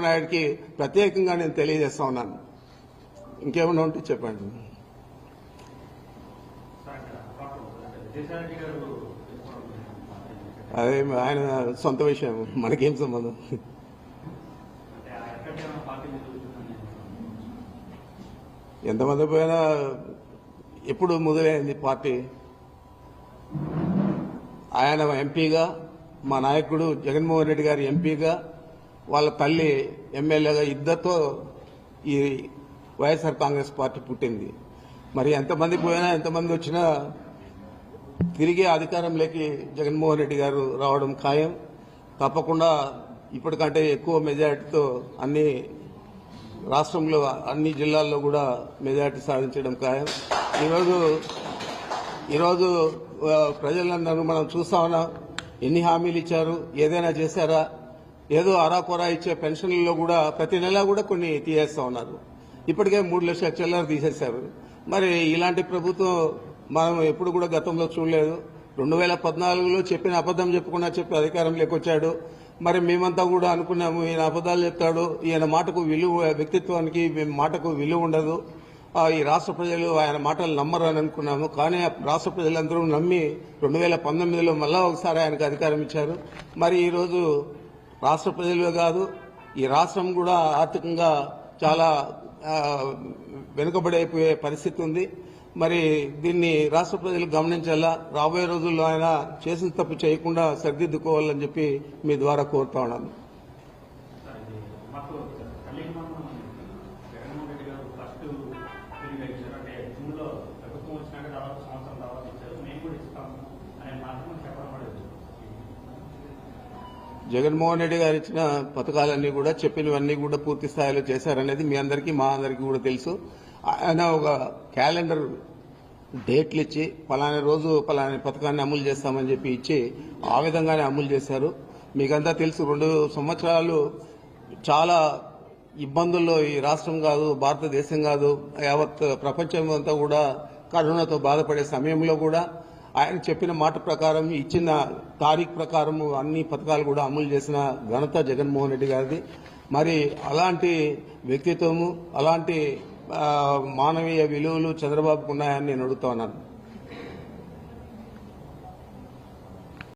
నాయుడికి ప్రత్యేకంగా నేను తెలియజేస్తా ఉన్నాను. ఇంకేమైనా ఉంటే చెప్పండి. అదే ఆయన సొంత విషయం. మనకేం సంబంధం? ఎంతమంది పోయినా ఎప్పుడు మొదలైంది పార్టీ? ఆయన ఎంపీగా మా నాయకుడు జగన్మోహన్ రెడ్డి గారి ఎంపీగా వాళ్ళ తల్లి ఎమ్మెల్యేగా ఇద్దరితో ఈ వైఎస్ఆర్ కాంగ్రెస్ పార్టీ పుట్టింది. మరి ఎంతమంది పోయినా ఎంతమంది వచ్చినా తిరిగి అధికారంలోకి జగన్మోహన్ రెడ్డి గారు రావడం ఖాయం. తప్పకుండా ఇప్పటికంటే ఎక్కువ మెజారిటీతో అన్ని రాష్ట్రంలో అన్ని జిల్లాల్లో కూడా మెజారిటీ సాధించడం ఖాయం. ఈరోజు ఈరోజు ప్రజలందరూ మనం చూస్తా ఉన్నాం. ఎన్ని హామీలు ఇచ్చారు? ఏదైనా చేశారా? ఏదో అరాకొరా ఇచ్చే పెన్షన్లలో కూడా ప్రతి నెల కూడా కొన్ని తీసేస్తా ఉన్నారు. ఇప్పటికే మూడు లక్షల చిల్లర తీసేశారు. మరి ఇలాంటి ప్రభుత్వం మనం ఎప్పుడు కూడా గతంలో చూడలేదు. రెండు వేల పద్నాలుగులో చెప్పిన అబద్దం చెప్పకుండా చెప్పి అధికారం లేకొచ్చాడు. మరి మేమంతా కూడా అనుకున్నాము ఈయన అబద్దాలు చెప్తాడు ఈయన మాటకు విలువ వ్యక్తిత్వానికి మేము మాటకు విలువ ఉండదు. ఈ రాష్ట్ర ప్రజలు ఆయన మాటలు నమ్మరు అని అనుకున్నాము. కానీ ఆ రాష్ట్ర ప్రజలందరూ నమ్మి రెండు వేల పంతొమ్మిదిలో మళ్ళా ఒకసారి ఆయనకు అధికారం ఇచ్చారు. మరి ఈరోజు రాష్ట్ర ప్రజలే కాదు ఈ రాష్ట్రం కూడా ఆర్థికంగా చాలా వెనుకబడైపోయే పరిస్థితి ఉంది. మరి దీన్ని రాష్ట్ర ప్రజలు గమనించాలా? రాబోయే రోజుల్లో ఆయన చేసిన తప్పు చేయకుండా సరిదిద్దుకోవాలని చెప్పి మీ ద్వారా కోరుతా ఉన్నాను. జగన్మోహన్ రెడ్డి గారు ఫస్ట్ తిరిగి అంటే జూన్లో ప్రభుత్వం వచ్చినాక దాదాపు సంవత్సరం తర్వాత ఇచ్చారు మేము కూడా ఇస్తాము అనే మాత్రం చెప్పడం పడేది జగన్మోహన్ రెడ్డి గారు ఇచ్చిన పథకాలన్నీ కూడా చెప్పినవన్నీ కూడా పూర్తి స్థాయిలో చేశారనేది మీ అందరికీ మా అందరికీ కూడా తెలుసు. ఆయన ఒక క్యాలెండర్ డేట్లు ఇచ్చి పలానా రోజు పలానా పథకాన్ని అమలు చేస్తామని చెప్పి ఇచ్చి ఆ విధంగానే అమలు చేశారు. మీకంతా తెలుసు రెండు సంవత్సరాలు చాలా ఇబ్బందుల్లో ఈ రాష్ట్రం కాదు భారతదేశం కాదు యావత్ ప్రపంచం అంతా కూడా కరోనాతో బాధపడే సమయంలో కూడా ఆయన చెప్పిన మాట ప్రకారం ఇచ్చిన తారీఖు ప్రకారం అన్ని పథకాలు కూడా అమలు చేసిన ఘనత జగన్మోహన్ రెడ్డి గారిది. మరి అలాంటి వ్యక్తిత్వము అలాంటి మానవీయ విలువలు చంద్రబాబుకు ఉన్నాయని నేను అడుగుతా ఉన్నాను.